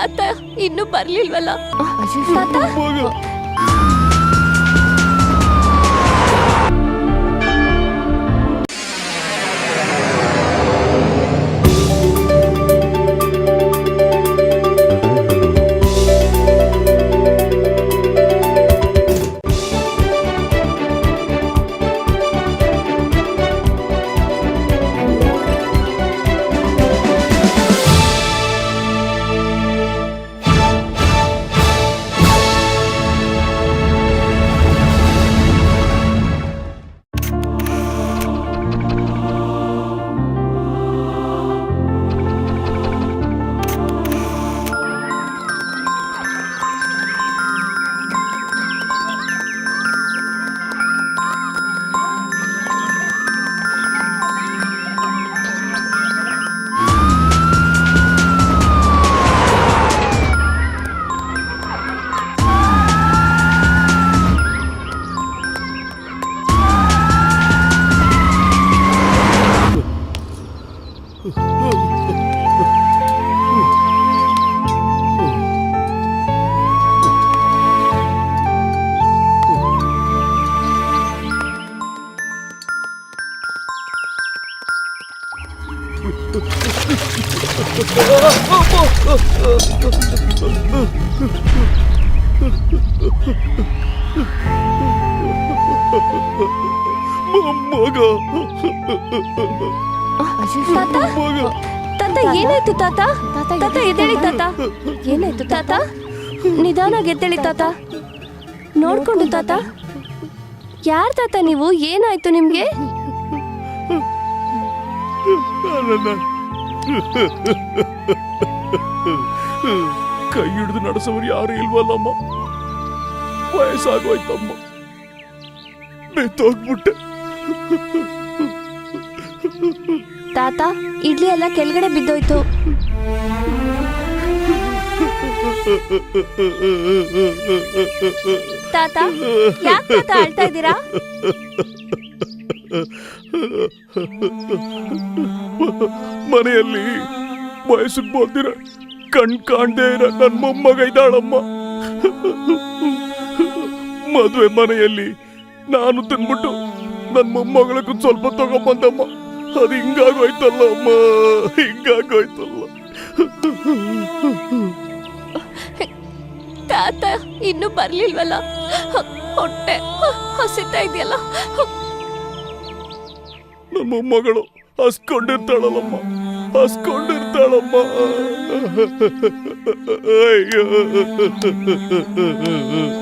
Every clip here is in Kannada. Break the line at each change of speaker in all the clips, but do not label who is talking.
ತಾತ ಇನ್ನೂ ಬರ್ಲಿಲ್ವಲ್ಲ? ತಾತ? ತಾತ? ತಾತ, ಎದ್ದೇಳಿ ತಾತ. ಏನಾಯ್ತು ತಾತ? ನಿಧಾನಾಗಿ ಎದ್ದೇಳಿ ತಾತ. ನೋಡ್ಕೊಂಡು ತಾತ. ಯಾರ್ ತಾತ ನೀವು? ಏನಾಯ್ತು ನಿಮ್ಗೆ?
ಕೈ ಹಿಡಿದು ನಡೆಸೋರು ಯಾರು ಇಲ್ವಲ್ಲಮ್ಮ? ವಯಸ್ಸಾಗೋಯ್ತಮ್ಮ. ಬೆತ್ತೋಗ್ಬಿಟ್ಟೆ
ತಾತ, ಇಡ್ಲಿ ಎಲ್ಲ ಕೆಳಗಡೆ ಬಿದ್ದೋಯ್ತು. ತಾತ, ಯಾಕೆ ತಾತ ಅಳ್ತಾ ಇದ್ದೀರಾ?
ಮನೆಯಲ್ಲಿ ವಯಸ್ಸಿಗೆ ಬಂದಿರ ಕಣ್ ಕಾಣ್ದೇ ಇರ ನನ್ನ ಮೊಮ್ಮಗ ಇದ್ದಾಳಮ್ಮ. ಮದುವೆ ಮನೆಯಲ್ಲಿ ನಾನು ತಿನ್ಬಿಟ್ಟು ನನ್ನ ಮೊಮ್ಮಗಳಿಗೂ ಸ್ವಲ್ಪ ತಗೊಂಬಂದಮ್ಮ. ಅದು ಹಿಂಗಾಗೋಯ್ತಲ್ಲ ಅಮ್ಮ. ಹಿಂಗಾಗೋಯ್ತಲ್ಲ.
ತಾತ ಇನ್ನು ಬರ್ಲಿಲ್ವಲ್ಲ? ಹೊಟ್ಟೆ ಹಸಿತಾ ಇದೆಯಲ್ಲ?
ನಮ್ಮ ಮಗಳು ಹಸ್ಕೊಂಡಿರ್ತಾಳಲ್ಲಮ್ಮ. ಹಸ್ಕೊಂಡಿರ್ತಾಳಮ್ಮ ಅಯ್ಯೋ.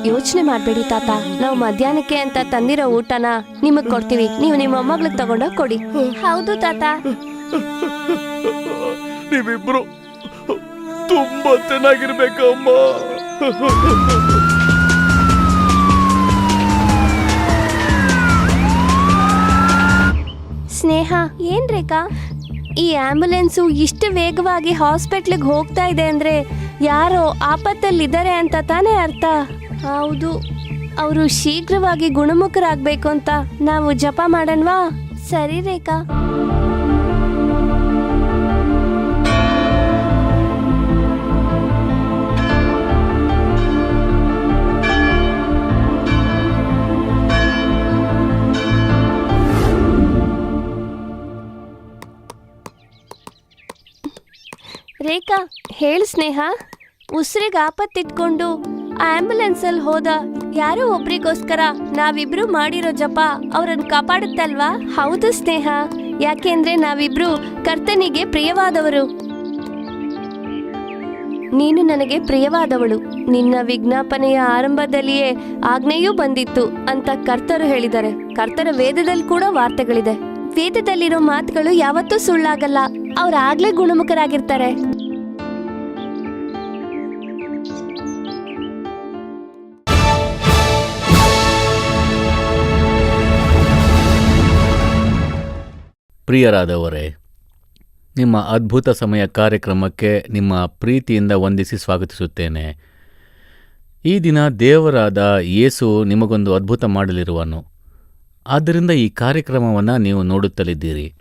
ಯೋಚನೆ ಮಾಡ್ಬೇಡಿ ತಾತ. ನಾವು ಮಧ್ಯಾಹ್ನಕ್ಕೆ ಅಂತ ತಂದಿರೋ ಊಟನ ನಿಮಗ್ ಕೊಡ್ತೀವಿ. ನೀವು ನಿಮ್ಮ ಮೊಮ್ಮಗಳಿಗೆ ತಗೊಂಡೋಗ್ ಕೊಡಿ. ಹೌದು ತಾತ.
ನೀವಿಬ್ರು ತುಂಬಾ ಚೆನ್ನಾಗಿರ್ಬೇಕಮ್ಮ.
ಸ್ನೇಹ ಏನ್ ರೇಖಾ ಈ ಆಂಬ್ಯುಲೆನ್ಸು ಇಷ್ಟು ವೇಗವಾಗಿ ಹಾಸ್ಪಿಟ್ಲಿಗೆ ಹೋಗ್ತಾ ಇದೆ ಅಂದರೆ ಯಾರೋ ಆಪತ್ತಲ್ಲಿದ್ದಾರೆ ಅಂತ ತಾನೇ ಅರ್ಥ? ಹೌದು. ಅವರು ಶೀಘ್ರವಾಗಿ ಗುಣಮುಖರಾಗಬೇಕು ಅಂತ ನಾವು ಜಪ ಮಾಡಣ್ವಾ? ಸರಿ ರೇಖಾ. ರೇಖಾ, ಹೇಳು ಸ್ನೇಹ. ಉಸಿರಿಗೆ ಆಪತ್ತಿಟ್ಕೊಂಡು ಆಂಬ್ಯುಲೆನ್ಸ್ ಅಲ್ಲಿ ಹೋದ ಯಾರೋ ಒಬ್ರಿಗೋಸ್ಕರ ನಾವಿಬ್ರು ಮಾಡಿರೋ ಜಪ ಅವ್ರನ್ನ ಕಾಪಾಡುತ್ತಲ್ವಾ? ಹೌದು ಸ್ನೇಹ. ಯಾಕೆಂದ್ರೆ ನಾವಿಬ್ರು ಕರ್ತನಿಗೆ ಪ್ರಿಯವಾದವರು. ನೀನು ನನಗೆ ಪ್ರಿಯವಾದವಳು. ನಿನ್ನ ವಿಜ್ಞಾಪನೆಯ ಆರಂಭದಲ್ಲಿಯೇ ಆಜ್ಞೆಯೂ ಬಂದಿತ್ತು ಅಂತ ಕರ್ತರು ಹೇಳಿದ್ದಾರೆ. ಕರ್ತರ ವೇದದಲ್ಲಿ ಕೂಡ ವಾರ್ತೆಗಳಿದೆ. ವೇದದಲ್ಲಿರೋ ಮಾತುಗಳು ಯಾವತ್ತೂ ಸುಳ್ಳಾಗಲ್ಲ. ಅವ್ರು ಆಗ್ಲೇ ಗುಣಮುಖರಾಗಿರ್ತಾರೆ.
ಪ್ರಿಯರಾದವರೇ, ನಿಮ್ಮ ಅದ್ಭುತ ಸಮಯ ಕಾರ್ಯಕ್ರಮಕ್ಕೆ ನಿಮ್ಮ ಪ್ರೀತಿಯಿಂದ ವಂದಿಸಿ ಸ್ವಾಗತಿಸುತ್ತೇನೆ. ಈ ದಿನ ದೇವರಾದ ಯೇಸು ನಿಮಗೊಂದು ಅದ್ಭುತ ಮಾಡಲಿರುವನು. ಆದ್ದರಿಂದ ಈ ಕಾರ್ಯಕ್ರಮವನ್ನು ನೀವು ನೋಡುತ್ತಲಿದ್ದೀರಿ.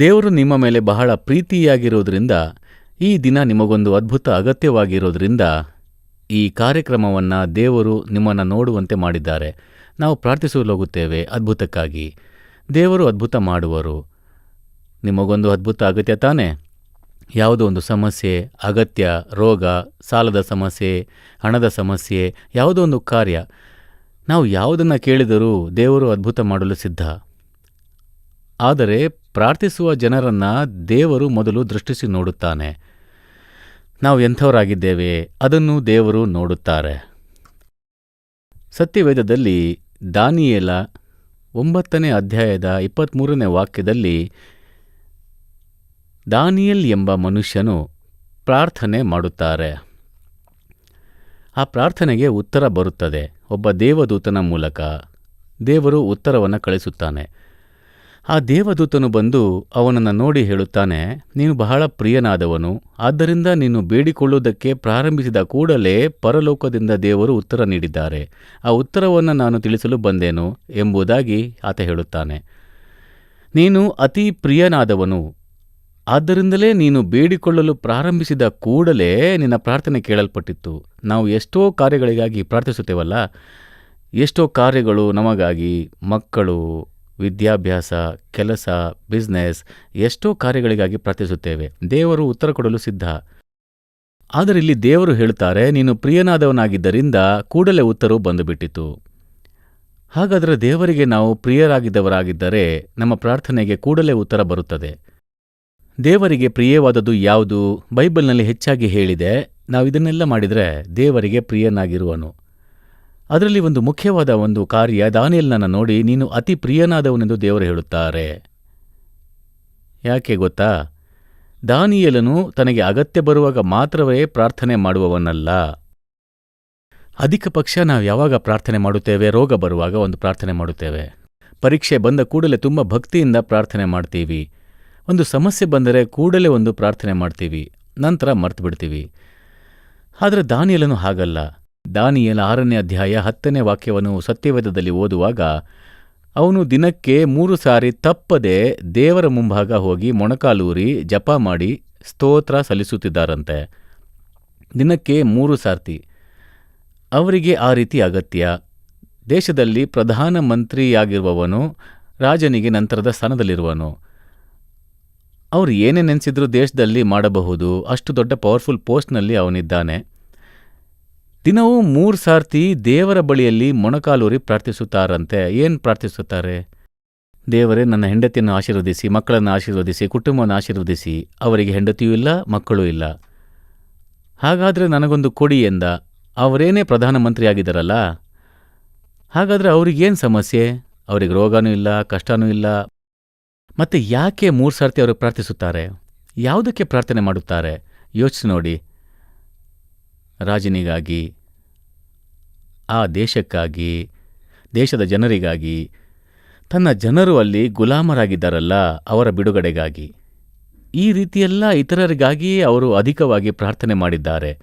ದೇವರು ನಿಮ್ಮ ಮೇಲೆ ಬಹಳ ಪ್ರೀತಿಯಾಗಿರುವುದರಿಂದ ಈ ದಿನ ನಿಮಗೊಂದು ಅದ್ಭುತ ಅಗತ್ಯವಾಗಿರೋದರಿಂದ ಈ ಕಾರ್ಯಕ್ರಮವನ್ನು ದೇವರು ನಿಮ್ಮನ್ನು ನೋಡುವಂತೆ ಮಾಡಿದ್ದಾರೆ. ನಾವು ಪ್ರಾರ್ಥಿಸಲು ಹೋಗುತ್ತೇವೆ ಅದ್ಭುತಕ್ಕಾಗಿ. ದೇವರು ಅದ್ಭುತ ಮಾಡುವರು. ನಿಮಗೊಂದು ಅದ್ಭುತ ಅಗತ್ಯ ತಾನೇ? ಯಾವುದೋ ಒಂದು ಸಮಸ್ಯೆ, ಅಗತ್ಯ, ರೋಗ, ಸಾಲದ ಸಮಸ್ಯೆ, ಹಣದ ಸಮಸ್ಯೆ, ಯಾವುದೋ ಒಂದು ಕಾರ್ಯ. ನಾವು ಯಾವುದನ್ನು ಕೇಳಿದರೂ ದೇವರು ಅದ್ಭುತ ಮಾಡಲು ಸಿದ್ಧ. ಆದರೆ ಪ್ರಾರ್ಥಿಸುವ ಜನರನ್ನು ದೇವರು ಮೊದಲು ದೃಷ್ಟಿಸಿ ನೋಡುತ್ತಾನೆ. ನಾವು ಎಂಥವರಾಗಿದ್ದೇವೆ ಅದನ್ನು ದೇವರು ನೋಡುತ್ತಾರೆ. ಸತ್ಯವೇದದಲ್ಲಿ ದಾನಿಯೇಲ ಒಂಬತ್ತನೇ ಅಧ್ಯಾಯದ ಇಪ್ಪತ್ತ್ಮೂರನೇ ವಾಕ್ಯದಲ್ಲಿ ದಾನಿಯಲ್ ಎಂಬ ಮನುಷ್ಯನು ಪ್ರಾರ್ಥನೆ ಮಾಡುತ್ತಾರೆ. ಆ ಪ್ರಾರ್ಥನೆಗೆ ಉತ್ತರ ಬರುತ್ತದೆ. ಒಬ್ಬ ದೇವದೂತನ ಮೂಲಕ ದೇವರು ಉತ್ತರವನ್ನು ಕಳಿಸುತ್ತಾನೆ ಆ ದೇವದೂತನು ಬಂದು ಅವನನ್ನು ನೋಡಿ ಹೇಳುತ್ತಾನೆ, ನೀನು ಬಹಳ ಪ್ರಿಯನಾದವನು, ಆದ್ದರಿಂದ ನೀನು ಬೇಡಿಕೊಳ್ಳುವುದಕ್ಕೆ ಪ್ರಾರಂಭಿಸಿದ ಕೂಡಲೇ ಪರಲೋಕದಿಂದ ದೇವರು ಉತ್ತರ ನೀಡಿದ್ದಾರೆ. ಆ ಉತ್ತರವನ್ನು ನಾನು ತಿಳಿಸಲು ಬಂದೇನು ಎಂಬುದಾಗಿ ಆತ ಹೇಳುತ್ತಾನೆ. ನೀನು ಅತಿ ಪ್ರಿಯನಾದವನು, ಆದ್ದರಿಂದಲೇ ನೀನು ಬೇಡಿಕೊಳ್ಳಲು ಪ್ರಾರಂಭಿಸಿದ ಕೂಡಲೇ ನಿನ್ನ ಪ್ರಾರ್ಥನೆ ಕೇಳಲ್ಪಟ್ಟಿತ್ತು. ನಾವು ಎಷ್ಟೋ ಕಾರ್ಯಗಳಿಗಾಗಿ ಪ್ರಾರ್ಥಿಸುತ್ತೇವಲ್ಲ, ಎಷ್ಟೋ ಕಾರ್ಯಗಳು ನಮಗಾಗಿ ಮಕ್ಕಳು ವಿದ್ಯಾಭ್ಯಾಸ, ಕೆಲಸ ಬಿಸ್ನೆಸ್ ಎಷ್ಟೋ ಕಾರ್ಯಗಳಿಗಾಗಿ ಪ್ರಾರ್ಥಿಸುತ್ತೇವೆ. ದೇವರು ಉತ್ತರ ಕೊಡಲು ಸಿದ್ಧ. ಆದರೆ ಇಲ್ಲಿ ದೇವರು ಹೇಳುತ್ತಾರೆ, ನೀನು ಪ್ರಿಯನಾದವನಾಗಿದ್ದರಿಂದ ಕೂಡಲೇ ಉತ್ತರವು ಬಂದುಬಿಟ್ಟಿತು. ಹಾಗಾದರೆ ದೇವರಿಗೆ ನಾವು ಪ್ರಿಯರಾಗಿದ್ದವರಾಗಿದ್ದರೆ ನಮ್ಮ ಪ್ರಾರ್ಥನೆಗೆ ಕೂಡಲೇ ಉತ್ತರ ಬರುತ್ತದೆ. ದೇವರಿಗೆ ಪ್ರಿಯವಾದದ್ದು ಯಾವುದು? ಬೈಬಲ್ನಲ್ಲಿ ಹೆಚ್ಚಾಗಿ ಹೇಳಿದೆ ನಾವು ಇದನ್ನೆಲ್ಲ ಮಾಡಿದರೆ ದೇವರಿಗೆ ಪ್ರಿಯನಾಗಿರುವನು. ಅದರಲ್ಲಿ ಒಂದು ಮುಖ್ಯವಾದ ಒಂದು ಕಾರ್ಯ ದಾನಿಯಲ್ನನ್ನು ನೋಡಿ ನೀನು ಅತಿ ಪ್ರಿಯನಾದವನೆಂದು ದೇವರು ಹೇಳುತ್ತಾರೆ. ಯಾಕೆ ಗೊತ್ತಾ? ದಾನಿಯಲನು ತನಗೆ ಅಗತ್ಯ ಬರುವಾಗ ಮಾತ್ರವೇ ಪ್ರಾರ್ಥನೆ ಮಾಡುವವನಲ್ಲ. ಅಧಿಕ ಪಕ್ಷ ನಾವು ಯಾವಾಗ ಪ್ರಾರ್ಥನೆ ಮಾಡುತ್ತೇವೆ? ರೋಗ ಬರುವಾಗ ಒಂದು ಪ್ರಾರ್ಥನೆ ಮಾಡುತ್ತೇವೆ. ಪರೀಕ್ಷೆ ಬಂದ ಕೂಡಲೇ ತುಂಬ ಭಕ್ತಿಯಿಂದ ಪ್ರಾರ್ಥನೆ ಮಾಡ್ತೀವಿ. ಒಂದು ಸಮಸ್ಯೆ ಬಂದರೆ ಕೂಡಲೇ ಒಂದು ಪ್ರಾರ್ಥನೆ ಮಾಡ್ತೀವಿ. ನಂತರ ಮರ್ತು ಬಿಡ್ತೀವಿ ಆದರೆ ದಾನಿಯಲನು ಹಾಗಲ್ಲ. ದಾನಿಯಲ ಆರನೇ ಅಧ್ಯಾಯ ಹತ್ತನೇ ವಾಕ್ಯವನ್ನು ಸತ್ಯವೇದದಲ್ಲಿ ಓದುವಾಗ, ಅವನು ದಿನಕ್ಕೆ ಮೂರು ಸಾರಿ ತಪ್ಪದೆ ದೇವರ ಮುಂಭಾಗ ಹೋಗಿ ಮೊಣಕಾಲೂರಿ, ಜಪ ಮಾಡಿ ಸ್ತೋತ್ರ ಸಲ್ಲಿಸುತ್ತಿದ್ದಾರಂತೆ. ದಿನಕ್ಕೆ ಮೂರು ಸಾರ್ತಿ. ಅವರಿಗೆ ಆ ರೀತಿ ಅಗತ್ಯ. ದೇಶದಲ್ಲಿ ಪ್ರಧಾನಮಂತ್ರಿಯಾಗಿರುವವನು ರಾಜನಿಗೆ ನಂತರದ ಸ್ಥಾನದಲ್ಲಿರುವನು. ಅವರು ಏನೇ ನೆನೆಸಿದ್ರೂ ದೇಶದಲ್ಲಿ ಮಾಡಬಹುದು, ಅಷ್ಟು ದೊಡ್ಡ ಪವರ್ಫುಲ್ ಪೋಸ್ಟ್ನಲ್ಲಿ ಅವನಿದ್ದಾನೆ. ದಿನವೂ ಮೂರು ಸಾರ್ತಿ ದೇವರ ಬಳಿಯಲ್ಲಿ ಮೊಣಕಾಲೂರಿ ಪ್ರಾರ್ಥಿಸುತ್ತಾರಂತೆ. ಏನು ಪ್ರಾರ್ಥಿಸುತ್ತಾರೆ? ದೇವರೇ, ನನ್ನ ಹೆಂಡತಿಯನ್ನು ಆಶೀರ್ವದಿಸಿ, ಮಕ್ಕಳನ್ನು ಆಶೀರ್ವದಿಸಿ, ಕುಟುಂಬವನ್ನು ಆಶೀರ್ವದಿಸಿ, ಅವರಿಗೆ ಹೆಂಡತಿಯೂ ಇಲ್ಲ, ಮಕ್ಕಳೂ ಇಲ್ಲ. ಹಾಗಾದರೆ ನನಗೊಂದು ಕೊಡಿ ಎಂದ. ಅವರೇನೇ ಪ್ರಧಾನಮಂತ್ರಿಯಾಗಿದ್ದಾರಲ್ಲ? ಹಾಗಾದರೆ ಅವ್ರಿಗೇನು ಸಮಸ್ಯೆ? ಅವರಿಗೆ ರೋಗನೂ ಇಲ್ಲ, ಕಷ್ಟನೂ ಇಲ್ಲ. ಮತ್ತೆ ಯಾಕೆ ಮೂರು ಸರ್ತಿ ಅವರು ಪ್ರಾರ್ಥಿಸುತ್ತಾರೆ? ಯಾವುದಕ್ಕೆ ಪ್ರಾರ್ಥನೆ ಮಾಡುತ್ತಾರೆ? ಯೋಚಿಸಿ ನೋಡಿ. ರಾಜನಿಗಾಗಿ, ಆ ದೇಶಕ್ಕಾಗಿ, ದೇಶದ ಜನರಿಗಾಗಿ, ತನ್ನ ಜನರು ಅಲ್ಲಿ ಗುಲಾಮರಾಗಿದ್ದಾರಲ್ಲ ಅವರ ಬಿಡುಗಡೆಗಾಗಿ. ಈ ರೀತಿಯೆಲ್ಲ ಇತರರಿಗಾಗಿಯೇ ಅವರು ಅಧಿಕವಾಗಿ ಪ್ರಾರ್ಥನೆ ಮಾಡಿದ್ದಾರೆ.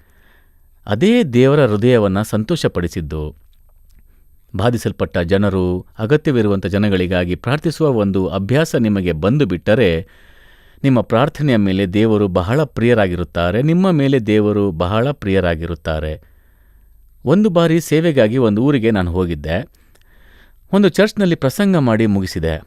ಅದೇ ದೇವರ ಹೃದಯವನ್ನು ಸಂತೋಷಪಡಿಸಿದ್ದು. ಬಾಧಿಸಲ್ಪಟ್ಟ ಜನರು ಅಗತ್ಯವಿರುವಂಥ ಜನಗಳಿಗಾಗಿ ಪ್ರಾರ್ಥಿಸುವ ಒಂದು ಅಭ್ಯಾಸ ನಿಮಗೆ ಬಂದು ಬಿಟ್ಟರೆ ನಿಮ್ಮ ಪ್ರಾರ್ಥನೆಯ ಮೇಲೆ ದೇವರು ಬಹಳ ಪ್ರಿಯರಾಗಿರುತ್ತಾರೆ, ನಿಮ್ಮ ಮೇಲೆ ದೇವರು ಬಹಳ ಪ್ರಿಯರಾಗಿರುತ್ತಾರೆ. ಒಂದು ಬಾರಿ ಸೇವೆಗಾಗಿ ಒಂದು ಊರಿಗೆ ನಾನು ಹೋಗಿದ್ದೆ. ಒಂದು ಚರ್ಚ್ನಲ್ಲಿ ಪ್ರಸಂಗ ಮಾಡಿ ಮುಗಿಸಿದೆ.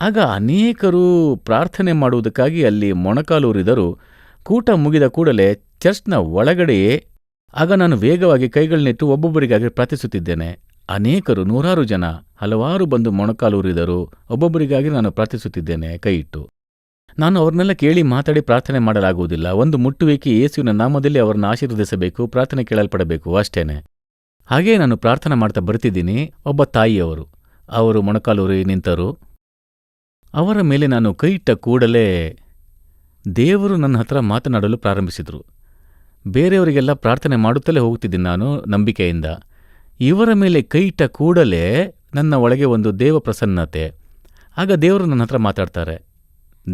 ಆಗ ಅನೇಕರು ಪ್ರಾರ್ಥನೆ ಮಾಡುವುದಕ್ಕಾಗಿ ಅಲ್ಲಿ ಮೊಣಕಾಲೂರಿದರು. ಕೂಟ ಮುಗಿದ ಕೂಡಲೇ ಚರ್ಚ್ನ ಒಳಗಡೆಯೇ ಆಗ ನಾನು ವೇಗವಾಗಿ ಕೈಗಳನ್ನಿಟ್ಟು ಒಬ್ಬೊಬ್ಬರಿಗಾಗಿ ಪ್ರಾರ್ಥಿಸುತ್ತಿದ್ದೇನೆ. ಅನೇಕರು, ನೂರಾರು ಜನ, ಹಲವಾರು ಬಂದು ಮೊಣಕಾಲೂರಿದರು. ಒಬ್ಬೊಬ್ಬರಿಗಾಗಿ ನಾನು ಪ್ರಾರ್ಥಿಸುತ್ತಿದ್ದೇನೆ ಕೈ ಇಟ್ಟು ನಾನು ಅವ್ರನ್ನೆಲ್ಲ ಕೇಳಿ ಮಾತಾಡಿ ಪ್ರಾರ್ಥನೆ ಮಾಡಲಾಗುವುದಿಲ್ಲ. ಒಂದು ಮುಟ್ಟುವಿಕೆ ಯೇಸುವಿನ ನಾಮದಲ್ಲಿ ಅವರನ್ನು ಆಶೀರ್ವದಿಸಬೇಕು, ಪ್ರಾರ್ಥನೆ ಕೇಳಲ್ಪಡಬೇಕು ಅಷ್ಟೇನೆ. ಹಾಗೇ ನಾನು ಪ್ರಾರ್ಥನೆ ಮಾಡ್ತಾ ಬರ್ತಿದ್ದೀನಿ. ಒಬ್ಬ ತಾಯಿಯವರು, ಅವರು ಮೊಣಕಾಲೂರಿ ನಿಂತರು. ಅವರ ಮೇಲೆ ನಾನು ಕೈ ಇಟ್ಟ ಕೂಡಲೇ ದೇವರು ನನ್ನ ಹತ್ರ ಮಾತನಾಡಲು ಪ್ರಾರಂಭಿಸಿದರು. ಬೇರೆಯವರಿಗೆಲ್ಲ ಪ್ರಾರ್ಥನೆ ಮಾಡುತ್ತಲೇ ಹೋಗ್ತಿದ್ದೀನಿ ನಾನು ನಂಬಿಕೆಯಿಂದ. ಇವರ ಮೇಲೆ ಕೈ ಇಟ್ಟ ಕೂಡಲೇ ನನ್ನ ಒಳಗೆ ಒಂದು ದೇವ ಪ್ರಸನ್ನತೆ ಆಗ ದೇವರು ನನ್ನ ಹತ್ರ ಮಾತಾಡ್ತಾರೆ.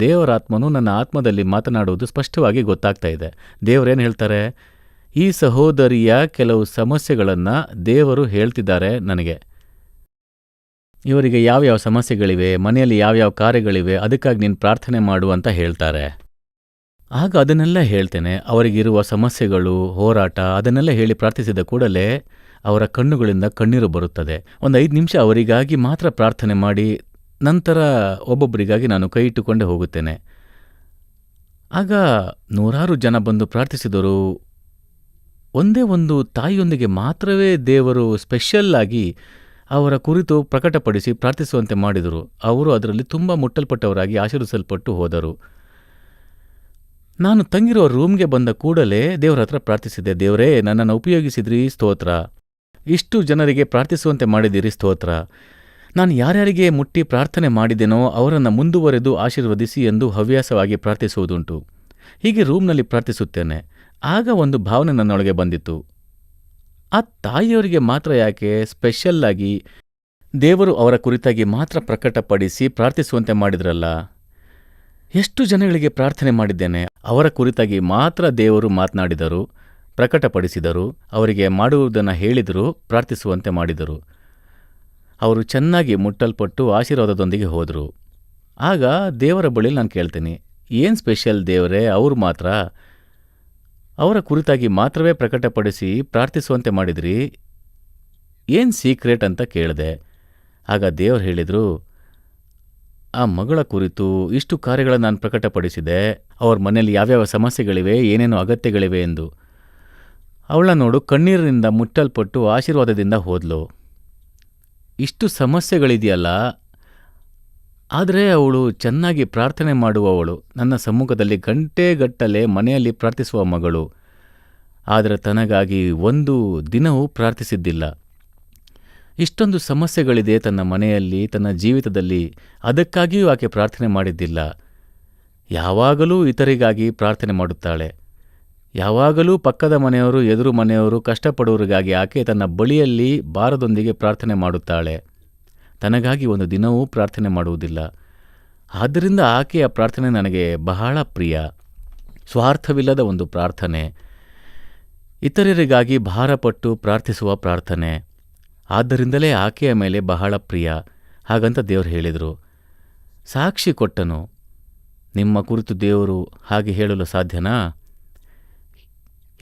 ದೇವರ ಆತ್ಮನು ನನ್ನ ಆತ್ಮದಲ್ಲಿ ಮಾತನಾಡುವುದು ಸ್ಪಷ್ಟವಾಗಿ ಗೊತ್ತಾಗ್ತಾ ಇದೆ. ದೇವರೇನು ಹೇಳ್ತಾರೆ? ಈ ಸಹೋದರಿಯ ಕೆಲವು ಸಮಸ್ಯೆಗಳನ್ನು ದೇವರು ಹೇಳ್ತಿದ್ದಾರೆ ನನಗೆ. ಇವರಿಗೆ ಯಾವ್ಯಾವ ಸಮಸ್ಯೆಗಳಿವೆ? ಮನೆಯಲ್ಲಿ ಯಾವ್ಯಾವ ಕಾರ್ಯಗಳಿವೆ? ಅದಕ್ಕಾಗಿ ನೀನು ಪ್ರಾರ್ಥನೆ ಮಾಡು ಅಂತ ಹೇಳ್ತಾರೆ. ಆಗ ಅದನ್ನೆಲ್ಲ ಹೇಳ್ತೇನೆ. ಅವರಿಗಿರುವ ಸಮಸ್ಯೆಗಳು, ಹೋರಾಟ, ಅದನ್ನೆಲ್ಲ ಹೇಳಿ ಪ್ರಾರ್ಥಿಸಿದ ಕೂಡಲೇ ಅವರ ಕಣ್ಣುಗಳಿಂದ ಕಣ್ಣೀರು ಬರುತ್ತದೆ. ಒಂದು ಐದು ನಿಮಿಷ ಅವರಿಗಾಗಿ ಮಾತ್ರ ಪ್ರಾರ್ಥನೆ ಮಾಡಿ ನಂತರ ಒಬ್ಬೊಬ್ಬರಿಗಾಗಿ ನಾನು ಕೈ ಇಟ್ಟುಕೊಂಡೇ ಹೋಗುತ್ತೇನೆ. ಆಗ ನೂರಾರು ಜನ ಬಂದು ಪ್ರಾರ್ಥಿಸಿದರು. ಒಂದೇ ಒಂದು ತಾಯಿಯೊಂದಿಗೆ ಮಾತ್ರವೇ ದೇವರು ಸ್ಪೆಷಲ್ ಆಗಿ ಅವರ ಕುರಿತು ಪ್ರಕಟಪಡಿಸಿ ಪ್ರಾರ್ಥಿಸುವಂತೆ ಮಾಡಿದರು. ಅವರು ಅದರಲ್ಲಿ ತುಂಬ ಮುಟ್ಟಲ್ಪಟ್ಟವರಾಗಿ ಆಶೀರ್ವಿಸಲ್ಪಟ್ಟು ಹೋದರು. ನಾನು ತಂಗಿರುವ ರೂಮ್ಗೆ ಬಂದ ಕೂಡಲೇ ದೇವರ ಹತ್ರ ಪ್ರಾರ್ಥಿಸಿದೆ. ದೇವರೇ, ನನ್ನನ್ನು ಉಪಯೋಗಿಸಿದ್ರಿ, ಸ್ತೋತ್ರ. ಇಷ್ಟು ಜನರಿಗೆ ಪ್ರಾರ್ಥಿಸುವಂತೆ ಮಾಡಿದಿರಿ ಸ್ತೋತ್ರ. ನಾನು ಯಾರ್ಯಾರಿಗೆ ಮುಟ್ಟಿ ಪ್ರಾರ್ಥನೆ ಮಾಡಿದೆನೋ ಅವರನ್ನು ಮುಂದುವರೆದು ಆಶೀರ್ವದಿಸಿ ಎಂದು ಹವ್ಯಾಸವಾಗಿ ಪ್ರಾರ್ಥಿಸುವುದುಂಟು. ಹೀಗೆ ರೂಮ್ನಲ್ಲಿ ಪ್ರಾರ್ಥಿಸುತ್ತೇನೆ. ಆಗ ಒಂದು ಭಾವನೆ ನನ್ನೊಳಗೆ ಬಂದಿತ್ತು. ಆ ತಾಯಿಯವರಿಗೆ ಮಾತ್ರ ಯಾಕೆ? ಸ್ಪೆಷಲ್ ಆಗಿ ದೇವರು ಅವರ ಕುರಿತಾಗಿ ಮಾತ್ರ ಪ್ರಕಟಪಡಿಸಿ ಪ್ರಾರ್ಥಿಸುವಂತೆ ಮಾಡಿದ್ರಲ್ಲ. ಎಷ್ಟು ಜನಗಳಿಗೆ ಪ್ರಾರ್ಥನೆ ಮಾಡಿದ್ದೇನೆ? ಅವರ ಕುರಿತಾಗಿ ಮಾತ್ರ ದೇವರು ಮಾತನಾಡಿದರು, ಪ್ರಕಟಪಡಿಸಿದರು, ಅವರಿಗೆ ಮಾಡುವುದನ್ನು ಹೇಳಿದರು, ಪ್ರಾರ್ಥಿಸುವಂತೆ ಮಾಡಿದರು. ಅವರು ಚೆನ್ನಾಗಿ ಮುಟ್ಟಲ್ಪಟ್ಟು ಆಶೀರ್ವಾದದೊಂದಿಗೆ ಹೋದರು. ಆಗ ದೇವರ ಬಳಿ ನಾನು ಕೇಳ್ತೀನಿ, ಏನು ಸ್ಪೆಷಲ್ ದೇವರೇ, ಅವರು ಮಾತ್ರ? ಅವರ ಕುರಿತಾಗಿ ಮಾತ್ರವೇ ಪ್ರಕಟಪಡಿಸಿ ಪ್ರಾರ್ಥಿಸುವಂತೆ ಮಾಡಿದ್ರಿ? ಏನು ಸೀಕ್ರೆಟ್ ಅಂತ ಕೇಳಿದೆ. ಆಗ ದೇವರು ಹೇಳಿದರು, ಆ ಮಗಳ ಕುರಿತು ಇಷ್ಟು ಕಾರ್ಯಗಳನ್ನು ನಾನು ಪ್ರಕಟಪಡಿಸಿದೆ, ಅವ್ರ ಮನೆಯಲ್ಲಿ ಯಾವ್ಯಾವ ಸಮಸ್ಯೆಗಳಿವೆ, ಏನೇನು ಅಗತ್ಯಗಳಿವೆ ಎಂದು. ಅವಳ ನೋಡು ಕಣ್ಣೀರಿನಿಂದ ಮುಟ್ಟಲ್ಪಟ್ಟು ಆಶೀರ್ವಾದದಿಂದ ಹೋದ್ಲು. ಇಷ್ಟು ಸಮಸ್ಯೆಗಳಿದೆಯಲ್ಲ, ಆದರೆ ಅವಳು ಚೆನ್ನಾಗಿ ಪ್ರಾರ್ಥನೆ ಮಾಡುವವಳು. ನನ್ನ ಸಮ್ಮುಖದಲ್ಲಿ ಗಂಟೆಗಟ್ಟಲೆ ಮನೆಯಲ್ಲಿ ಪ್ರಾರ್ಥಿಸುವ ಮಗಳು. ಆದರೆ ತನಗಾಗಿ ಒಂದು ದಿನವೂ ಪ್ರಾರ್ಥಿಸಿದ್ದಿಲ್ಲ. ಇಷ್ಟೊಂದು ಸಮಸ್ಯೆಗಳಿದೆ ತನ್ನ ಮನೆಯಲ್ಲಿ, ತನ್ನ ಜೀವಿತದಲ್ಲಿ. ಅದಕ್ಕಾಗಿಯೂ ಆಕೆ ಪ್ರಾರ್ಥನೆ ಮಾಡಿದ್ದಿಲ್ಲ. ಯಾವಾಗಲೂ ಇತರಿಗಾಗಿ ಪ್ರಾರ್ಥನೆ ಮಾಡುತ್ತಾಳೆ. ಯಾವಾಗಲೂ ಪಕ್ಕದ ಮನೆಯವರು, ಎದುರು ಮನೆಯವರು ಕಷ್ಟಪಡುವರಿಗಾಗಿ ಆಕೆ ತನ್ನ ಬಳಿಯಲ್ಲಿ ಭಾರದೊಂದಿಗೆ ಪ್ರಾರ್ಥನೆ ಮಾಡುತ್ತಾಳೆ. ತನಗಾಗಿ ಒಂದು ದಿನವೂ ಪ್ರಾರ್ಥನೆ ಮಾಡುವುದಿಲ್ಲ. ಆದ್ದರಿಂದ ಆಕೆಯ ಪ್ರಾರ್ಥನೆ ನನಗೆ ಬಹಳ ಪ್ರಿಯ. ಸ್ವಾರ್ಥವಿಲ್ಲದ ಒಂದು ಪ್ರಾರ್ಥನೆ. ಇತರರಿಗಾಗಿ ಭಾರಪಟ್ಟು ಪ್ರಾರ್ಥಿಸುವ ಪ್ರಾರ್ಥನೆ. ಆದ್ದರಿಂದಲೇ ಆಕೆಯ ಮೇಲೆ ಬಹಳ ಪ್ರಿಯ, ಹಾಗಂತ ದೇವರು ಹೇಳಿದರು. ಸಾಕ್ಷಿ ಕೊಟ್ಟನು. ನಿಮ್ಮ ಕುರಿತು ದೇವರು ಹಾಗೆ ಹೇಳಲು ಸಾಧ್ಯನಾ?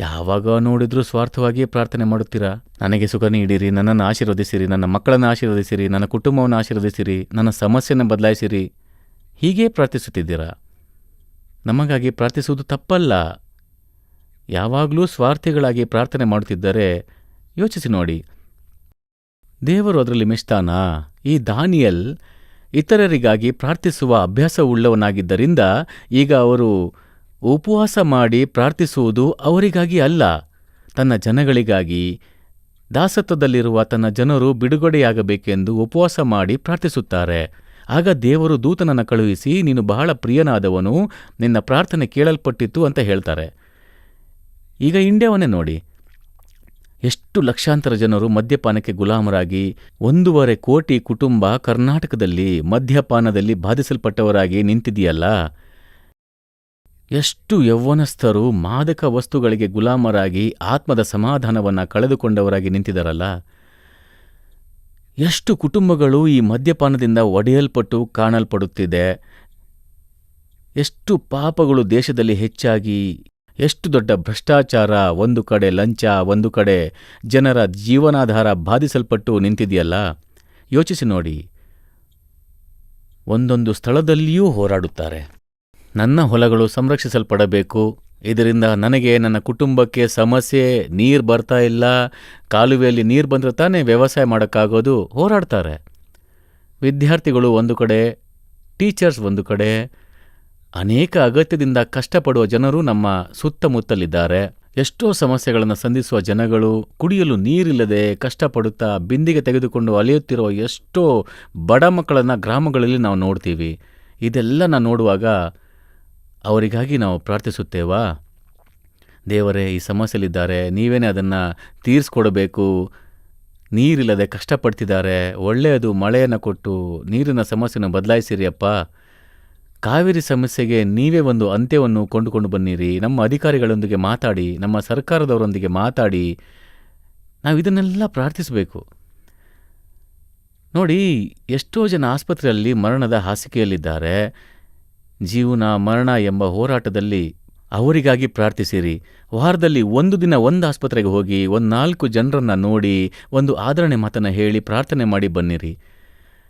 ಯಾವಾಗ ನೋಡಿದ್ರೂ ಸ್ವಾರ್ಥವಾಗಿಯೇ ಪ್ರಾರ್ಥನೆ ಮಾಡುತ್ತೀರಾ? ನನಗೆ ಸುಖ ನೀಡಿರಿ, ನನ್ನನ್ನು ಆಶೀರ್ವದಿಸಿರಿ, ನನ್ನ ಮಕ್ಕಳನ್ನು ಆಶೀರ್ವದಿಸಿರಿ, ನನ್ನ ಕುಟುಂಬವನ್ನು ಆಶೀರ್ವದಿಸಿರಿ, ನನ್ನ ಸಮಸ್ಯೆಯನ್ನು ಬದಲಾಯಿಸಿರಿ. ಹೀಗೇ ಪ್ರಾರ್ಥಿಸುತ್ತಿದ್ದೀರಾ? ನಮಗಾಗಿ ಪ್ರಾರ್ಥಿಸುವುದು ತಪ್ಪಲ್ಲ. ಯಾವಾಗಲೂ ಸ್ವಾರ್ಥಿಗಳಾಗಿ ಪ್ರಾರ್ಥನೆ ಮಾಡುತ್ತಿದ್ದರೆ ಯೋಚಿಸಿ ನೋಡಿ. ದೇವರು ಅದರಲ್ಲಿ ಮೆಚ್ತಾನ? ಈ ದಾನಿಯಲ್ ಇತರರಿಗಾಗಿ ಪ್ರಾರ್ಥಿಸುವ ಅಭ್ಯಾಸವುಳ್ಳವನಾಗಿದ್ದರಿಂದ ಈಗ ಅವರು ಉಪವಾಸ ಮಾಡಿ ಪ್ರಾರ್ಥಿಸುವುದು ಅವರಿಗಾಗಿ ಅಲ್ಲ, ತನ್ನ ಜನಗಳಿಗಾಗಿ. ದಾಸತ್ವದಲ್ಲಿರುವ ತನ್ನ ಜನರು ಬಿಡುಗಡೆಯಾಗಬೇಕೆಂದು ಉಪವಾಸ ಮಾಡಿ ಪ್ರಾರ್ಥಿಸುತ್ತಾರೆ. ಆಗ ದೇವರು ದೂತನನ್ನು ಕಳುಹಿಸಿ, ನೀನು ಬಹಳ ಪ್ರಿಯನಾದವನು, ನಿನ್ನ ಪ್ರಾರ್ಥನೆ ಕೇಳಲ್ಪಟ್ಟಿತ್ತು ಅಂತ ಹೇಳ್ತಾರೆ. ಈಗ ಇಂಡಿಯಾವನ್ನೇ ನೋಡಿ. ಎಷ್ಟು ಲಕ್ಷಾಂತರ ಜನರು ಮದ್ಯಪಾನಕ್ಕೆ ಗುಲಾಮರಾಗಿ, ಒಂದೂವರೆ ಕೋಟಿ ಕುಟುಂಬ ಕರ್ನಾಟಕದಲ್ಲಿ ಮದ್ಯಪಾನದಲ್ಲಿ ಬಾಧಿಸಲ್ಪಟ್ಟವರಾಗಿ ನಿಂತಿದೆಯಲ್ಲ? ಎಷ್ಟು ಯೌವನಸ್ಥರು ಮಾದಕ ವಸ್ತುಗಳಿಗೆ ಗುಲಾಮರಾಗಿ ಆತ್ಮದ ಸಮಾಧಾನವನ್ನು ಕಳೆದುಕೊಂಡವರಾಗಿ ನಿಂತಿದ್ದಾರಲ್ಲ ಎಷ್ಟು ಕುಟುಂಬಗಳು ಈ ಮದ್ಯಪಾನದಿಂದ ಒಡೆಯಲ್ಪಟ್ಟು ಕಾಣಲ್ಪಡುತ್ತಿದೆ. ಎಷ್ಟು ಪಾಪಗಳು ದೇಶದಲ್ಲಿ ಹೆಚ್ಚಾಗಿ, ಎಷ್ಟು ದೊಡ್ಡ ಭ್ರಷ್ಟಾಚಾರ, ಒಂದು ಕಡೆ ಲಂಚ, ಒಂದು ಕಡೆ ಜನರ ಜೀವನಾಧಾರ ಬಾಧಿಸಲ್ಪಟ್ಟು ನಿಂತಿದೆಯಲ್ಲ. ಯೋಚಿಸಿ ನೋಡಿ. ಒಂದೊಂದು ಸ್ಥಳದಲ್ಲಿಯೂ ಹೋರಾಡುತ್ತಾರೆ. ನನ್ನ ಹೊಲಗಳು ಸಂರಕ್ಷಿಸಲ್ಪಡಬೇಕು. ಇದರಿಂದ ನನಗೆ ನನ್ನ ಕುಟುಂಬಕ್ಕೆ ಸಮಸ್ಯೆ, ನೀರು ಬರ್ತಾ ಇಲ್ಲ. ಕಾಲುವೆಯಲ್ಲಿ ನೀರು ಬಂದರೆ ತಾನೇ ವ್ಯವಸಾಯ ಮಾಡೋಕ್ಕಾಗೋದು ಹೋರಾಡ್ತಾರೆ. ವಿದ್ಯಾರ್ಥಿಗಳು ಒಂದು ಕಡೆ, ಟೀಚರ್ಸ್ ಒಂದು ಕಡೆ. ಅನೇಕ ಅಗತ್ಯದಿಂದ ಕಷ್ಟಪಡುವ ಜನರು ನಮ್ಮ ಸುತ್ತಮುತ್ತಲಿದ್ದಾರೆ. ಎಷ್ಟೋ ಸಮಸ್ಯೆಗಳನ್ನು ಸಂಧಿಸುವ ಜನಗಳು ಕುಡಿಯಲು ನೀರಿಲ್ಲದೆ ಕಷ್ಟಪಡುತ್ತಾ ಬಿಂದಿಗೆ ತೆಗೆದುಕೊಂಡು ಅಲೆಯುತ್ತಿರುವ ಎಷ್ಟೋ ಬಡ ಮಕ್ಕಳನ್ನು ಗ್ರಾಮಗಳಲ್ಲಿ ನಾವು ನೋಡ್ತೀವಿ. ಇದೆಲ್ಲ ನಾವು ನೋಡುವಾಗ ಅವರಿಗಾಗಿ ನಾವು ಪ್ರಾರ್ಥಿಸುತ್ತೇವಾ? ದೇವರೇ, ಈ ಸಮಸ್ಯೆಯಲ್ಲಿದ್ದಾರೆ. ನೀವೇನೇ ಅದನ್ನು ತೀರಿಸ್ಕೊಡಬೇಕು. ನೀರಿಲ್ಲದೆ ಕಷ್ಟಪಡ್ತಿದ್ದಾರೆ. ಒಳ್ಳೆಯದು ಮಳೆಯನ್ನು ಕೊಟ್ಟು ನೀರಿನ ಸಮಸ್ಯೆಯನ್ನು ಬದಲಾಯಿಸಿರಿ ಅಪ್ಪ. ಕಾವೇರಿ ಸಮಸ್ಯೆಗೆ ನೀವೇ ಒಂದು ಅಂತ್ಯವನ್ನು ಕೊಂಡುಕೊಂಡು ಬನ್ನಿರಿ. ನಮ್ಮ ಅಧಿಕಾರಿಗಳೊಂದಿಗೆ ಮಾತಾಡಿ, ನಮ್ಮ ಸರ್ಕಾರದವರೊಂದಿಗೆ ಮಾತಾಡಿ, ನಾವು ಇದನ್ನೆಲ್ಲ ಪ್ರಾರ್ಥಿಸಬೇಕು. ನೋಡಿ, ಎಷ್ಟೋ ಜನ ಆಸ್ಪತ್ರೆಯಲ್ಲಿ ಮರಣದ ಹಾಸಿಗೆಯಲ್ಲಿದ್ದಾರೆ. ಜೀವನ, ಮರಣ ಎಂಬ ಹೋರಾಟದಲ್ಲಿ ಅವರಿಗಾಗಿ ಪ್ರಾರ್ಥಿಸಿರಿ. ವಾರದಲ್ಲಿ ಒಂದು ದಿನ ಒಂದು ಆಸ್ಪತ್ರೆಗೆ ಹೋಗಿ ಒಂದು ನಾಲ್ಕು ಜನರನ್ನು ನೋಡಿ ಒಂದು ಆದರಣೆ ಮಾತನ್ನು ಹೇಳಿ ಪ್ರಾರ್ಥನೆ ಮಾಡಿ ಬನ್ನಿರಿ.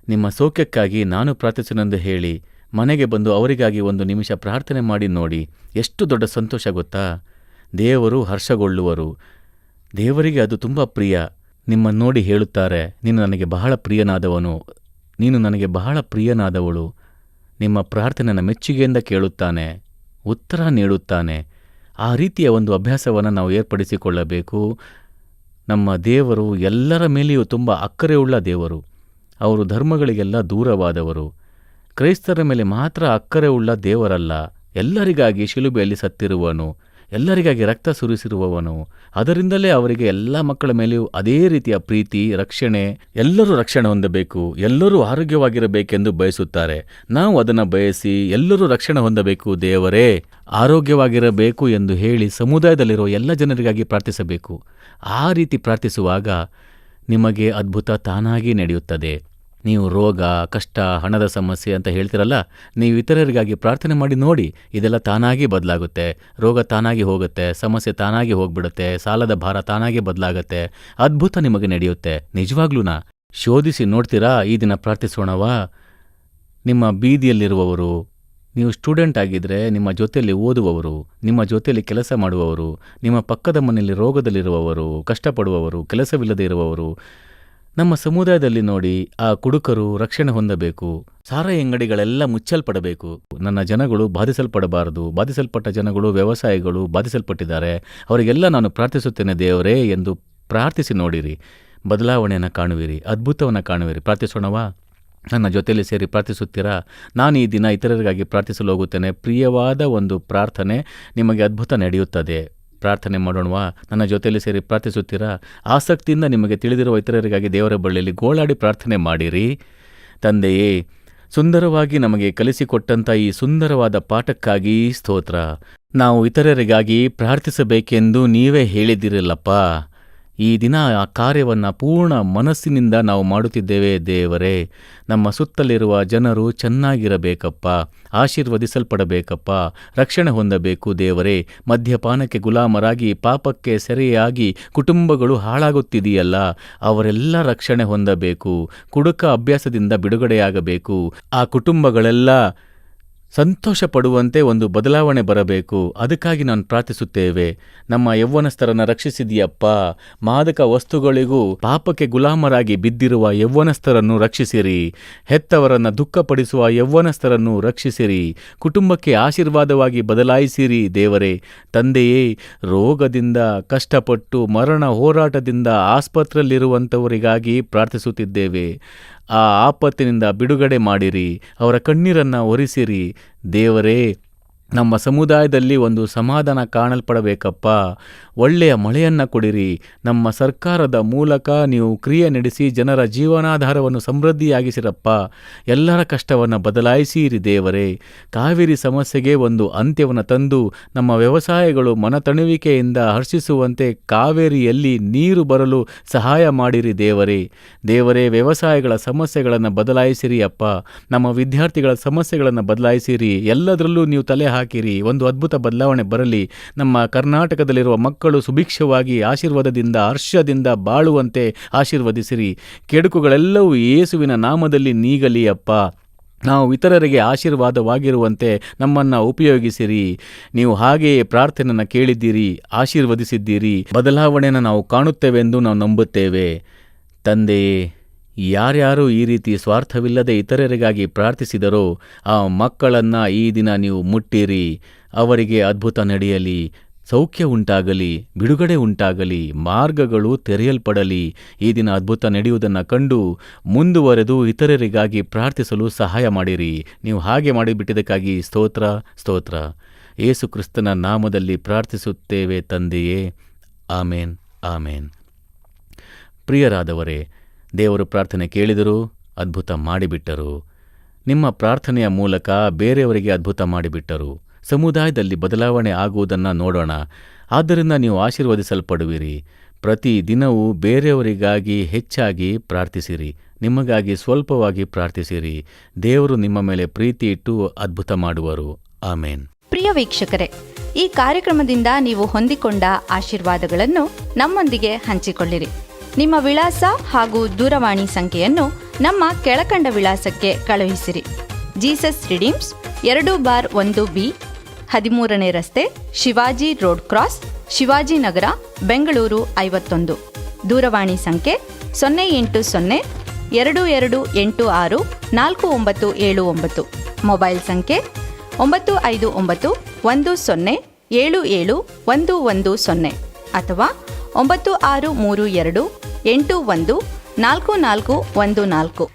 ನಿಮ್ಮ ಸೌಖ್ಯಕ್ಕಾಗಿ ನಾನು ಪ್ರಾರ್ಥಿಸನೆಂದು ಹೇಳಿ ಮನೆಗೆ ಬಂದು ಅವರಿಗಾಗಿ ಒಂದು ನಿಮಿಷ ಪ್ರಾರ್ಥನೆ ಮಾಡಿ ನೋಡಿ. ಎಷ್ಟು ದೊಡ್ಡ ಸಂತೋಷ ಗೊತ್ತಾ? ದೇವರು ಹರ್ಷಗೊಳ್ಳುವರು. ದೇವರಿಗೆ ಅದು ತುಂಬ ಪ್ರಿಯ. ನಿಮ್ಮನ್ನು ನೋಡಿ ಹೇಳುತ್ತಾರೆ, ನೀನು ನನಗೆ ಬಹಳ ಪ್ರಿಯನಾದವನು. ನೀನು ನನಗೆ ಬಹಳ ಪ್ರಿಯನಾದವಳು. ನಿಮ್ಮ ಪ್ರಾರ್ಥನೆನ ಮೆಚ್ಚುಗೆಯಿಂದ ಕೇಳುತ್ತಾನೆ, ಉತ್ತರ ನೀಡುತ್ತಾನೆ. ಆ ರೀತಿಯ ಒಂದು ಅಭ್ಯಾಸವನ್ನು ನಾವು ಏರ್ಪಡಿಸಿಕೊಳ್ಳಬೇಕು. ನಮ್ಮ ದೇವರು ಎಲ್ಲರ ಮೇಲೆಯೂ ತುಂಬ ಅಕ್ಕರೆಯುಳ್ಳ ದೇವರು. ಅವರು ಧರ್ಮಗಳಿಗೆಲ್ಲ ದೂರವಾದವರು. ಕ್ರೈಸ್ತರ ಮೇಲೆ ಮಾತ್ರ ಅಕ್ಕರೆ ಉಳ್ಳ ದೇವರಲ್ಲ, ಎಲ್ಲರಿಗಾಗಿ ಶಿಲುಬೆಯಲ್ಲಿ ಸತ್ತಿರುವನು. ಎಲ್ಲರಿಗಾಗಿ ರಕ್ತ ಸುರಿಸಿರುವವನು. ಅದರಿಂದಲೇ ಅವರಿಗೆ ಎಲ್ಲ ಮಕ್ಕಳ ಮೇಲೆಯೂ ಅದೇ ರೀತಿಯ ಪ್ರೀತಿ, ರಕ್ಷಣೆ, ಎಲ್ಲರೂ ರಕ್ಷಣೆ ಹೊಂದಬೇಕು, ಎಲ್ಲರೂ ಆರೋಗ್ಯವಾಗಿರಬೇಕೆಂದು ಬಯಸುತ್ತಾರೆ. ನಾವು ಅದನ್ನು ಬಯಸಿ ಎಲ್ಲರೂ ರಕ್ಷಣೆ ಹೊಂದಬೇಕು, ದೇವರೇ. ಆರೋಗ್ಯವಾಗಿರಬೇಕು ಎಂದು ಹೇಳಿ ಸಮುದಾಯದಲ್ಲಿರುವ ಎಲ್ಲ ಜನರಿಗಾಗಿ ಪ್ರಾರ್ಥಿಸಬೇಕು. ಆ ರೀತಿ ಪ್ರಾರ್ಥಿಸುವಾಗ ನಿಮಗೆ ಅದ್ಭುತ ತಾನಾಗಿ ನಡೆಯುತ್ತದೆ. ನೀವು ರೋಗ, ಕಷ್ಟ, ಹಣದ ಸಮಸ್ಯೆ ಅಂತ ಹೇಳ್ತಿರಲ್ಲ, ನೀವು ಇತರರಿಗಾಗಿ ಪ್ರಾರ್ಥನೆ ಮಾಡಿ ನೋಡಿ, ಇದೆಲ್ಲ ತಾನಾಗಿ ಬದಲಾಗುತ್ತೆ. ರೋಗ ತಾನಾಗಿ ಹೋಗುತ್ತೆ, ಸಮಸ್ಯೆ ತಾನಾಗಿ ಹೋಗ್ಬಿಡುತ್ತೆ, ಸಾಲದ ಭಾರ ತಾನಾಗಿ ಬದಲಾಗುತ್ತೆ. ಅದ್ಭುತ ನಿಮಗೆ ನಡೆಯುತ್ತೆ. ನಿಜವಾಗ್ಲೂನಾ ಶೋಧಿಸಿ ನೋಡ್ತೀರಾ? ಈ ದಿನ ಪ್ರಾರ್ಥಿಸೋಣವಾ? ನಿಮ್ಮ ಬೀದಿಯಲ್ಲಿರುವವರು, ನೀವು ಸ್ಟೂಡೆಂಟ್ ಆಗಿದ್ದರೆ ನಿಮ್ಮ ಜೊತೆಯಲ್ಲಿ ಓದುವವರು, ನಿಮ್ಮ ಜೊತೆಯಲ್ಲಿ ಕೆಲಸ ಮಾಡುವವರು, ನಿಮ್ಮ ಪಕ್ಕದ ಮನೆಯಲ್ಲಿ ರೋಗದಲ್ಲಿರುವವರು, ಕಷ್ಟಪಡುವವರು, ಕೆಲಸವಿಲ್ಲದೆ ಇರುವವರು ನಮ್ಮ ಸಮುದಾಯದಲ್ಲಿ ನೋಡಿ ಆ ಕುಡುಕರು ರಕ್ಷಣೆ ಹೊಂದಬೇಕು, ಸಾರಾಯಿ ಅಂಗಡಿಗಳೆಲ್ಲ ಮುಚ್ಚಲ್ಪಡಬೇಕು. ನನ್ನ ಜನಗಳು ಬಾಧಿಸಲ್ಪಡಬಾರದು, ಬಾಧಿಸಲ್ಪಟ್ಟ ಜನಗಳು ವ್ಯವಸಾಯಿಗಳು ಬಾಧಿಸಲ್ಪಟ್ಟಿದ್ದಾರೆ, ಅವರಿಗೆಲ್ಲ ನಾನು ಪ್ರಾರ್ಥಿಸುತ್ತೇನೆ ದೇವರೇ ಎಂದು ಪ್ರಾರ್ಥಿಸಿ ನೋಡಿರಿ. ಬದಲಾವಣೆಯನ್ನು ಕಾಣುವಿರಿ, ಅದ್ಭುತವನ್ನು ಕಾಣುವಿರಿ. ಪ್ರಾರ್ಥಿಸೋಣವಾ ನನ್ನ ಜೊತೆಯಲ್ಲಿ ಸೇರಿ ಪ್ರಾರ್ಥಿಸುತ್ತೀರಾ? ನಾನು ಈ ದಿನ ಇತರರಿಗಾಗಿ ಪ್ರಾರ್ಥಿಸಲು ಹೋಗುತ್ತೇನೆ. ಪ್ರಿಯವಾದ ಒಂದು ಪ್ರಾರ್ಥನೆ ನಿಮಗೆ ಅದ್ಭುತ ನಡೆಯುತ್ತದೆ. ಪ್ರಾರ್ಥನೆ ಮಾಡೋಣವಾ? ನನ್ನ ಜೊತೆಯಲ್ಲಿ ಸೇರಿ ಪ್ರಾರ್ಥಿಸುತ್ತೀರಾ? ಆಸಕ್ತಿಯಿಂದ ನಿಮಗೆ ತಿಳಿದಿರುವ ಇತರರಿಗಾಗಿ ದೇವರ ಬಳ್ಳಿಯಲ್ಲಿ ಗೋಳಾಡಿ ಪ್ರಾರ್ಥನೆ ಮಾಡಿರಿ. ತಂದೆಯೇ, ಸುಂದರವಾಗಿ ನಮಗೆ ಕಲಿಸಿಕೊಟ್ಟಂಥ ಈ ಸುಂದರವಾದ ಪಾಠಕ್ಕಾಗಿ ಸ್ತೋತ್ರ. ನಾವು ಇತರರಿಗಾಗಿ ಪ್ರಾರ್ಥಿಸಬೇಕೆಂದು ನೀವೇ ಹೇಳಿದಿರಲ್ಲಪ್ಪ. ಈ ದಿನ ಆ ಕಾರ್ಯವನ್ನು ಪೂರ್ಣ ಮನಸ್ಸಿನಿಂದ ನಾವು ಮಾಡುತ್ತಿದ್ದೇವೆ ದೇವರೇ. ನಮ್ಮ ಸುತ್ತಲಿರುವ ಜನರು ಚೆನ್ನಾಗಿರಬೇಕಪ್ಪ, ಆಶೀರ್ವದಿಸಲ್ಪಡಬೇಕಪ್ಪ, ರಕ್ಷಣೆ ಹೊಂದಬೇಕು ದೇವರೇ. ಮದ್ಯಪಾನಕ್ಕೆ ಗುಲಾಮರಾಗಿ, ಪಾಪಕ್ಕೆ ಸೆರೆಯಾಗಿ ಕುಟುಂಬಗಳು ಹಾಳಾಗುತ್ತಿದೆಯಲ್ಲ, ಅವರೆಲ್ಲ ರಕ್ಷಣೆ ಹೊಂದಬೇಕು, ಕುಡುಕ ಅಭ್ಯಾಸದಿಂದ ಬಿಡುಗಡೆಯಾಗಬೇಕು. ಆ ಕುಟುಂಬಗಳೆಲ್ಲ ಸಂತೋಷ ಪಡುವಂತೆ ಒಂದು ಬದಲಾವಣೆ ಬರಬೇಕು. ಅದಕ್ಕಾಗಿ ನಾನು ಪ್ರಾರ್ಥಿಸುತ್ತೇವೆ. ನಮ್ಮ ಯೌವನಸ್ಥರನ್ನು ರಕ್ಷಿಸಿದೆಯಪ್ಪ. ಮಾದಕ ವಸ್ತುಗಳಿಗೂ ಪಾಪಕ್ಕೆ ಗುಲಾಮರಾಗಿ ಬಿದ್ದಿರುವ ಯೌವನಸ್ಥರನ್ನು ರಕ್ಷಿಸಿರಿ. ಹೆತ್ತವರನ್ನು ದುಃಖಪಡಿಸುವ ಯೌವನಸ್ಥರನ್ನು ರಕ್ಷಿಸಿರಿ. ಕುಟುಂಬಕ್ಕೆ ಆಶೀರ್ವಾದವಾಗಿ ಬದಲಾಯಿಸಿರಿ ದೇವರೇ. ತಂದೆಯೇ, ರೋಗದಿಂದ ಕಷ್ಟಪಟ್ಟು ಮರಣ ಹೋರಾಟದಿಂದ ಆಸ್ಪತ್ರೆಯಲ್ಲಿರುವಂಥವರಿಗಾಗಿ ಪ್ರಾರ್ಥಿಸುತ್ತಿದ್ದೇವೆ. ಆ ಆಪತ್ತಿನಿಂದ ಬಿಡುಗಡೆ ಮಾಡಿರಿ ಅವರ ಕಣ್ಣೀರನ್ನು ಒರೆಸಿರಿ. ದೇವರೇ ನಮ್ಮ ಸಮುದಾಯದಲ್ಲಿ ಒಂದು ಸಮಾಧಾನ ಕಾಣಲ್ಪಡಬೇಕಪ್ಪ. ಒಳ್ಳೆಯ ಮಳೆಯನ್ನು ಕೊಡಿರಿ. ನಮ್ಮ ಸರ್ಕಾರದ ಮೂಲಕ ನೀವು ಕ್ರಿಯೆ ನಡೆಸಿ ಜನರ ಜೀವನಾಧಾರವನ್ನು ಸಮೃದ್ಧಿಯಾಗಿಸಿರಪ್ಪ. ಎಲ್ಲರ ಕಷ್ಟವನ್ನು ಬದಲಾಯಿಸಿರಿ ದೇವರೇ. ಕಾವೇರಿ ಸಮಸ್ಯೆಗೆ ಒಂದು ಅಂತ್ಯವನ್ನು ತಂದು ನಮ್ಮ ವ್ಯವಸಾಯಗಳು ಮನತಣುವಿಕೆಯಿಂದ ಹರ್ಷಿಸುವಂತೆ ಕಾವೇರಿಯಲ್ಲಿ ನೀರು ಬರಲು ಸಹಾಯ ಮಾಡಿರಿ ದೇವರೇ. ದೇವರೇ, ವ್ಯವಸಾಯಗಳ ಸಮಸ್ಯೆಗಳನ್ನು ಬದಲಾಯಿಸಿರಿ ಅಪ್ಪ. ನಮ್ಮ ವಿದ್ಯಾರ್ಥಿಗಳ ಸಮಸ್ಯೆಗಳನ್ನು ಬದಲಾಯಿಸಿರಿ. ಎಲ್ಲದರಲ್ಲೂ ನೀವು ತಲೆ ಹಾಕಿರಿ. ಒಂದು ಅದ್ಭುತ ಬದಲಾವಣೆ ಬರಲಿ. ನಮ್ಮ ಕರ್ನಾಟಕದಲ್ಲಿರುವ ಮಕ್ಕಳು ಸುಭಿಕ್ಷವಾಗಿ ಆಶೀರ್ವಾದದಿಂದ, ಹರ್ಷದಿಂದ ಬಾಳುವಂತೆ ಆಶೀರ್ವದಿಸಿರಿ. ಕೆಡುಕುಗಳೆಲ್ಲವೂ ಯೇಸುವಿನ ನಾಮದಲ್ಲಿ ನೀಗಲಿ ಅಪ್ಪ. ನಾವು ಇತರರಿಗೆ ಆಶೀರ್ವಾದವಾಗಿರುವಂತೆ ನಮ್ಮನ್ನು ಉಪಯೋಗಿಸಿರಿ. ನೀವು ಹಾಗೆಯೇ ಪ್ರಾರ್ಥನೆಯನ್ನು ಕೇಳಿದ್ದೀರಿ, ಆಶೀರ್ವದಿಸಿದ್ದೀರಿ. ಬದಲಾವಣೆಯನ್ನು ನಾವು ಕಾಣುತ್ತೇವೆಂದು ನಾವು ನಂಬುತ್ತೇವೆ. ತಂದೆಯೇ ಯಾರ್ಯಾರು ಈ ರೀತಿ ಸ್ವಾರ್ಥವಿಲ್ಲದೆ ಇತರರಿಗಾಗಿ ಪ್ರಾರ್ಥಿಸಿದರೋ ಆ ಮಕ್ಕಳನ್ನ ಈ ದಿನ ನೀವು ಮುಟ್ಟಿರಿ, ಅವರಿಗೆ ಅದ್ಭುತ ನಡೆಯಲಿ, ಸೌಖ್ಯ ಉಂಟಾಗಲಿ, ಬಿಡುಗಡೆ ಉಂಟಾಗಲಿ, ಮಾರ್ಗಗಳು ತೆರೆಯಲ್ಪಡಲಿ, ಈ ದಿನ ಅದ್ಭುತ ನಡೆಯುವುದನ್ನು ಕಂಡು ಮುಂದುವರೆದು ಇತರರಿಗಾಗಿ ಪ್ರಾರ್ಥಿಸಲು ಸಹಾಯ ಮಾಡಿರಿ. ನೀವು ಹಾಗೆ ಮಾಡಿಬಿಟ್ಟಿದ್ದಕ್ಕಾಗಿ ಸ್ತೋತ್ರ ಸ್ತೋತ್ರ. ಏಸು ಕ್ರಿಸ್ತನ ನಾಮದಲ್ಲಿ ಪ್ರಾರ್ಥಿಸುತ್ತೇವೆ ತಂದೆಯೇ. ಆಮೇನ್ ಆಮೇನ್. ಪ್ರಿಯರಾದವರೇ ದೇವರು ಪ್ರಾರ್ಥನೆ ಕೇಳಿದರು ಅದ್ಭುತ ಮಾಡಿಬಿಟ್ಟರು. ನಿಮ್ಮ ಪ್ರಾರ್ಥನೆಯ ಮೂಲಕ ಬೇರೆಯವರಿಗೆ ಅದ್ಭುತ ಮಾಡಿಬಿಟ್ಟರು. ಸಮುದಾಯದಲ್ಲಿ ಬದಲಾವಣೆ ಆಗುವುದನ್ನು ನೋಡೋಣ. ಆದ್ದರಿಂದ ನೀವು ಆಶೀರ್ವದಿಸಲ್ಪಡುವಿರಿ. ಪ್ರತಿ ದಿನವೂ ಬೇರೆಯವರಿಗಾಗಿ ಹೆಚ್ಚಾಗಿ ಪ್ರಾರ್ಥಿಸಿರಿ. ನಿಮಗಾಗಿ ಸ್ವಲ್ಪವಾಗಿ ಪ್ರಾರ್ಥಿಸಿರಿ. ದೇವರು ನಿಮ್ಮ ಮೇಲೆ ಪ್ರೀತಿ ಇಟ್ಟು ಅದ್ಭುತ ಮಾಡುವರು. ಆಮೇನ್.
ಪ್ರಿಯ ವೀಕ್ಷಕರೇ, ಈ ಕಾರ್ಯಕ್ರಮದಿಂದ ನೀವು ಹೊಂದಿಕೊಂಡ ಆಶೀರ್ವಾದಗಳನ್ನು ನಮ್ಮೊಂದಿಗೆ ಹಂಚಿಕೊಳ್ಳಿರಿ. ನಿಮ್ಮ ವಿಳಾಸ ಹಾಗೂ ದೂರವಾಣಿ ಸಂಖ್ಯೆಯನ್ನು ನಮ್ಮ ಕೆಳಕಂಡ ವಿಳಾಸಕ್ಕೆ ಕಳುಹಿಸಿರಿ. ಜೀಸಸ್ ರಿಡೀಮ್ಸ್ ಎರಡು ಬಾರ್ ಒಂದು ಬಿ, ಹದಿಮೂರನೇ ರಸ್ತೆ, ಶಿವಾಜಿ ರೋಡ್ ಕ್ರಾಸ್ ಶಿವಾಜಿನಗರ ಬೆಂಗಳೂರು ಐವತ್ತೊಂದು. ದೂರವಾಣಿ ಸಂಖ್ಯೆ ಸೊನ್ನೆ ಎಂಟು ಸೊನ್ನೆ, ಎರಡು ಎರಡು ಎಂಟು ಆರು, ನಾಲ್ಕು ಒಂಬತ್ತು ಏಳು ಒಂಬತ್ತು. ಮೊಬೈಲ್ ಸಂಖ್ಯೆ ಒಂಬತ್ತು ಐದು ಒಂಬತ್ತು ಒಂದು ಸೊನ್ನೆ, ಏಳು ಏಳು ಒಂದು ಒಂದು ಸೊನ್ನೆ ಅಥವಾ ಒಂಬತ್ತು ಆರು ಮೂರು ಎರಡು ಎಂಟು ಒಂದು ನಾಲ್ಕು ನಾಲ್ಕು ಒಂದು ನಾಲ್ಕು.